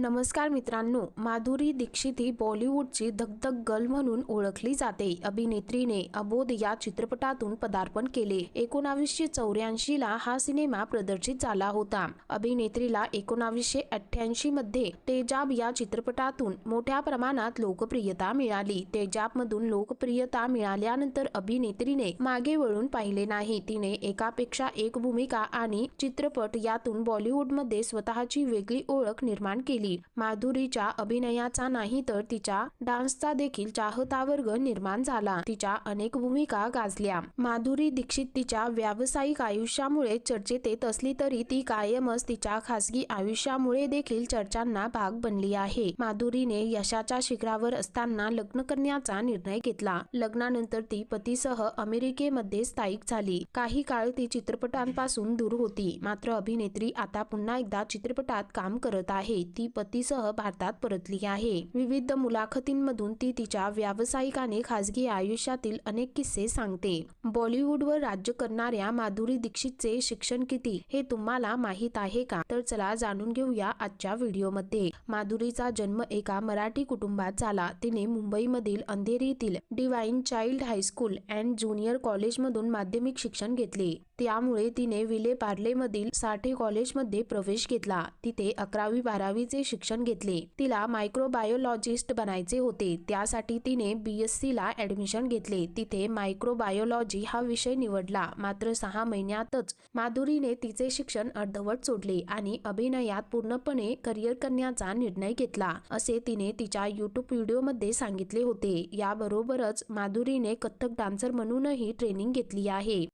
नमस्कार मित्रांनो माधुरी दीक्षित ही बॉलिवूडची धगधग गर्ल म्हणून ओळखली जाते. अभिनेत्रीने अबोध या चित्रपटातून पदार्पण केले. एकोणावीसशे चौऱ्याऐंशी ला हा सिनेमा प्रदर्शित झाला होता. अभिनेत्रीला एकोणावीसशे अठ्ठ्याऐंशी मध्ये तेजाब या चित्रपटातून मोठ्या प्रमाणात लोकप्रियता मिळाली. तेजाब मधून लोकप्रियता मिळाल्यानंतर अभिनेत्रीने मागे वळून पाहिले नाही. तिने एकापेक्षा एक भूमिका आणि चित्रपट यातून बॉलिवूडमध्ये स्वतःची वेगळी ओळख निर्माण केली. माधुरीच्या अभिनयाचा नाही तर तिच्या डान्सचा देखील चाहता वर्ग निर्माण झाला. तिच्या अनेक भूमिका गाजल्या. माधुरी दीक्षित तिच्या व्यावसायिक आयुष्यामुळे चर्चेत येत असली तरी ती कायमच तिच्या खासगी आयुष्यामुळे देखील चर्चांना भाग बनली आहे. माधुरीने यशाच्या शिखरावर असताना लग्न करण्याचा निर्णय घेतला. लग्नानंतर ती पतीसह अमेरिकेमध्ये स्थायिक झाली. काही काळ ती चित्रपटांपासून दूर होती. मात्र अभिनेत्री आता पुन्हा एकदा चित्रपटात काम करत आहे. ती पतीसह भारतात परतली आहे. विविध मुलाखतींमधून ती तिच्या व्यावसायिक आणि खासगी आयुष्यातील अनेक किस्से सांगते. बॉलिवूडवर राज्य करणाऱ्या माधुरी दीक्षितचे शिक्षण किती हे तुम्हाला माहीत आहे का? तर चला जाणून घेऊया आजच्या व्हिडिओमध्ये. माधुरीचा जन्म एका मराठी कुटुंबात झाला. तिने मुंबईमधील अंधेरीतील divine child high school and junior कॉलेजमधून माध्यमिक शिक्षण घेतले. त्यामुळे तिने विले पार्लेमधील साठे कॉलेजमध्ये प्रवेश घेतला. तिथे अकरावी बारावीचे शिक्षण घेतले. तिला मायक्रोबायोलॉजिस्ट बनायचे होते. त्यासाठी तिने बीएससी ला ऍडमिशन घेतले. तिथे मायक्रोबायोलॉजी हा विषय निवडला. मात्र सहा महिन्यातच माधुरीने तिचे शिक्षण अर्धवट सोडले आणि अभिनयात पूर्णपणे करिअर करण्याचा निर्णय घेतला असे तिने तिच्या युट्यूब व्हिडिओमध्ये सांगितले होते. याबरोबरच माधुरीने कथ्थक डान्सर म्हणूनही ट्रेनिंग घेतली आहे.